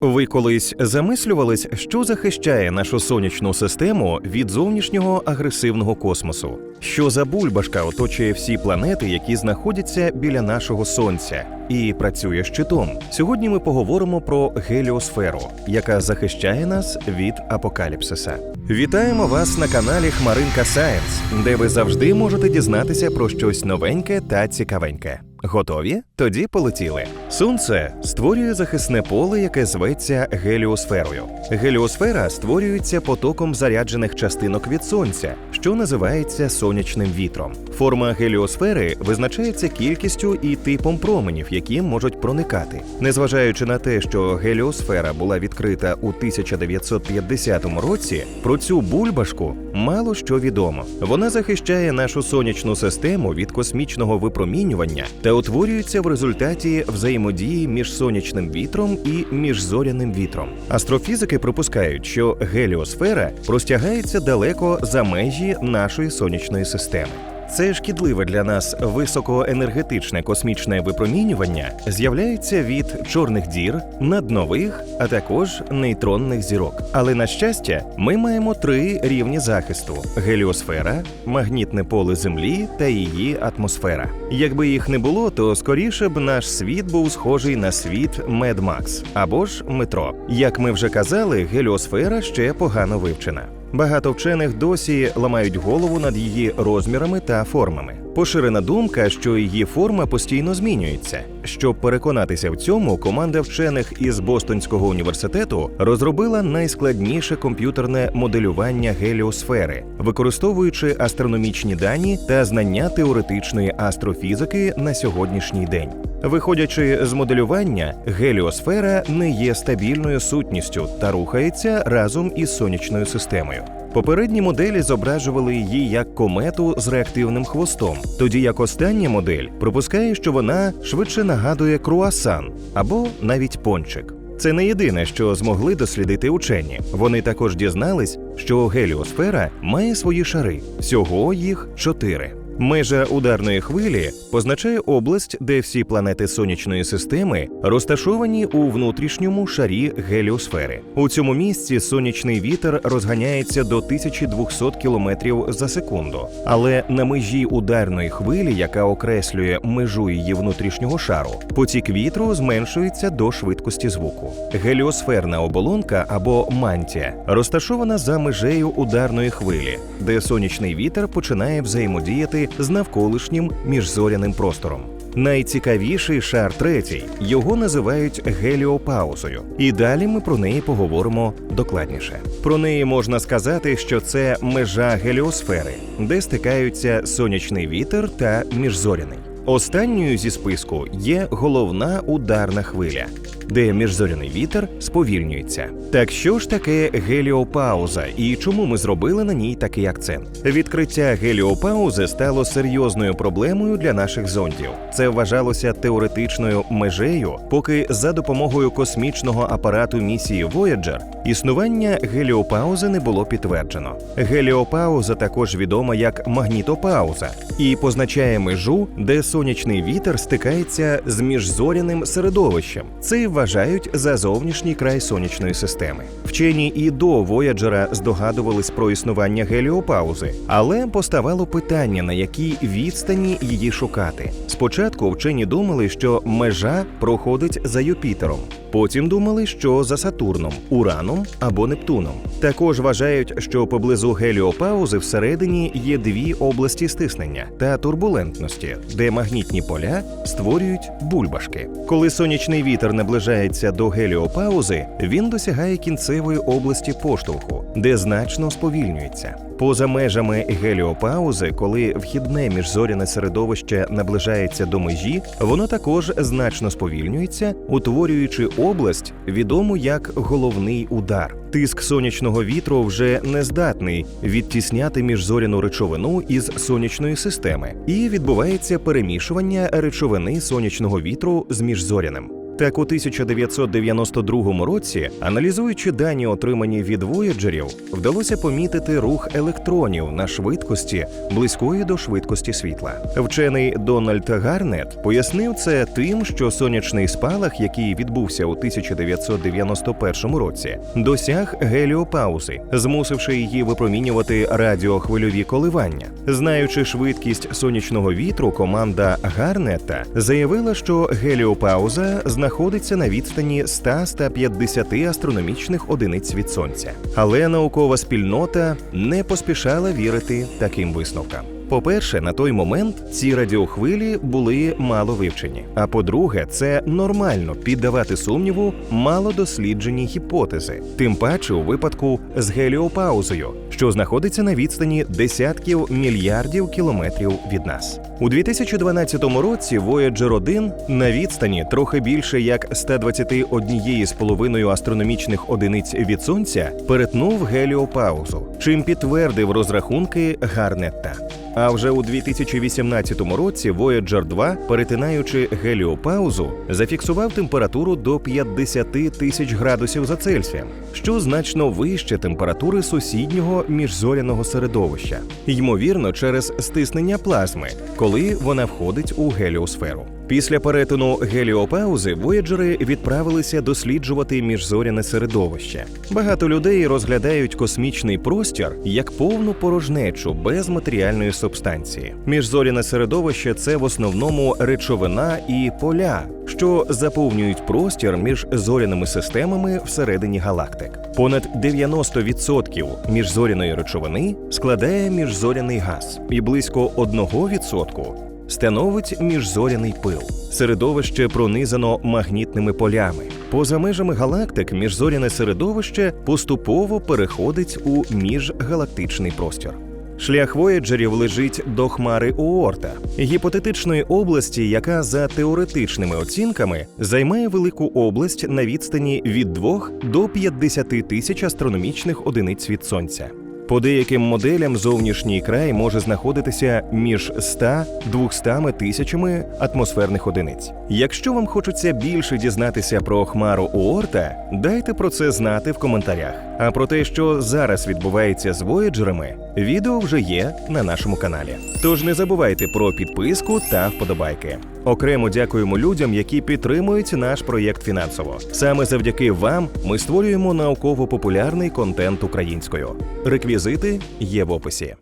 Ви колись замислювались, що захищає нашу сонячну систему від зовнішнього агресивного космосу? Що за бульбашка оточує всі планети, які знаходяться біля нашого сонця, і працює щитом? Сьогодні ми поговоримо про геліосферу, яка захищає нас від апокаліпсиса. Вітаємо вас на каналі Хмаринка Сайенс, де ви завжди можете дізнатися про щось новеньке та цікавеньке. Готові? Тоді полетіли. Сонце створює захисне поле, яке зветься геліосферою. Геліосфера створюється потоком заряджених частинок від сонця, що називається сонячним вітром. Форма геліосфери визначається кількістю і типом променів, які можуть проникати. Незважаючи на те, що геліосфера була відкрита у 1950 році, про цю бульбашку мало що відомо. Вона захищає нашу сонячну систему від космічного випромінювання та утворюється в результаті взаємодії між сонячним вітром і міжзоряним вітром. Астрофізики припускають, що геліосфера простягається далеко за межі нашої сонячної системи. Це шкідливе для нас високоенергетичне космічне випромінювання з'являється від чорних дір, наднових, а також нейтронних зірок. Але на щастя, ми маємо три рівні захисту: геліосфера, магнітне поле Землі та її атмосфера. Якби їх не було, то скоріше б наш світ був схожий на світ Max або ж метро. Як ми вже казали, геліосфера ще погано вивчена. Багато вчених досі ламають голову над її розмірами та формами. Поширена думка, що її форма постійно змінюється. Щоб переконатися в цьому, команда вчених із Бостонського університету розробила найскладніше комп'ютерне моделювання геліосфери, використовуючи астрономічні дані та знання теоретичної астрофізики на сьогоднішній день. Виходячи з моделювання, геліосфера не є стабільною сутністю та рухається разом із сонячною системою. Попередні моделі зображували її як комету з реактивним хвостом, тоді як остання модель припускає, що вона швидше нагадує круасан або навіть пончик. Це не єдине, що змогли дослідити учені. Вони також дізнались, що геліосфера має свої шари. Всього їх чотири. Межа ударної хвилі позначає область, де всі планети сонячної системи розташовані у внутрішньому шарі геліосфери. У цьому місці сонячний вітер розганяється до 1200 км за секунду. Але на межі ударної хвилі, яка окреслює межу її внутрішнього шару, потік вітру зменшується до швидкості звуку. Геліосферна оболонка або мантія розташована за межею ударної хвилі, де сонячний вітер починає взаємодіяти з навколишнім міжзоряним простором. Найцікавіший шар третій його називають геліопаузою, і далі ми про неї поговоримо докладніше. Про неї можна сказати, що це межа геліосфери, де стикаються сонячний вітер та міжзоряний. Останньою зі списку є головна ударна хвиля, де міжзоряний вітер сповільнюється. Так що ж таке геліопауза і чому ми зробили на ній такий акцент? Відкриття геліопаузи стало серйозною проблемою для наших зондів. Це вважалося теоретичною межею, поки за допомогою космічного апарату місії Voyager існування геліопаузи не було підтверджено. Геліопауза також відома як магнітопауза і позначає межу, де сонячний вітер стикається з міжзоряним середовищем. Це вважають за зовнішній край сонячної системи. Вчені і до Вояджера здогадувались про існування геліопаузи, але поставало питання, на якій відстані її шукати. Спочатку вчені думали, що межа проходить за Юпітером. Потім думали, що за Сатурном, Ураном або Нептуном. Також вважають, що поблизу геліопаузи всередині є дві області стиснення та турбулентності, де магнітні поля створюють бульбашки. Коли сонячний вітер наближається до геліопаузи, він досягає кінцевої області поштовху, де значно сповільнюється. Поза межами геліопаузи, коли вхідне міжзоряне середовище наближається до межі, воно також значно сповільнюється, утворюючи область, відому як головний удар. Тиск сонячного вітру вже не здатний відтісняти міжзоряну речовину із сонячної системи, і відбувається перемішування речовини сонячного вітру з міжзоряним. Так у 1992 році, аналізуючи дані, отримані від вояджерів, вдалося помітити рух електронів на швидкості близької до швидкості світла. Вчений Дональд Гарнет пояснив це тим, що сонячний спалах, який відбувся у 1991 році, досяг геліопаузи, змусивши її випромінювати радіохвильові коливання. Знаючи швидкість сонячного вітру, команда Гарнета заявила, що геліопауза знаходиться на відстані 100-150 астрономічних одиниць від сонця. Але наукова спільнота не поспішала вірити таким висновкам. По-перше, на той момент ці радіохвилі були мало вивчені. А по-друге, це нормально піддавати сумніву малодосліджені гіпотези, тим паче у випадку з геліопаузою, що знаходиться на відстані десятків мільярдів кілометрів від нас. У 2012 році Voyager 1 на відстані трохи більше як 121,5 астрономічних одиниць від сонця перетнув геліопаузу, чим підтвердив розрахунки Гарнетта. А вже у 2018 році Voyager 2, перетинаючи геліопаузу, зафіксував температуру до 50 тисяч градусів за Цельсієм, що значно вище температури сусіднього міжзоряного середовища, ймовірно, через стиснення плазми, коли вона входить у геліосферу. Після перетину геліопаузи вояджери відправилися досліджувати міжзоряне середовище. Багато людей розглядають космічний простір як повну порожнечу без матеріальної субстанції. Міжзоряне середовище це в основному речовина і поля, що заповнюють простір між зоряними системами всередині галактик. Понад 90% міжзоряної речовини складає міжзоряний газ, і близько 1% становить міжзоряний пил. Середовище пронизано магнітними полями. Поза межами галактик міжзоряне середовище поступово переходить у міжгалактичний простір. Шлях вояджерів лежить до хмари Оорта, гіпотетичної області, яка за теоретичними оцінками займає велику область на відстані від 2 до 50 тисяч астрономічних одиниць від сонця. По деяким моделям зовнішній край може знаходитися між 100-200 тисячами атмосферних одиниць. Якщо вам хочеться більше дізнатися про хмару Уорта, дайте про це знати в коментарях. А про те, що зараз відбувається з вояджерами, відео вже є на нашому каналі. Тож не забувайте про підписку та вподобайки. Окремо дякуємо людям, які підтримують наш проєкт фінансово. Саме завдяки вам ми створюємо науково-популярний контент українською. Реквізити є в описі.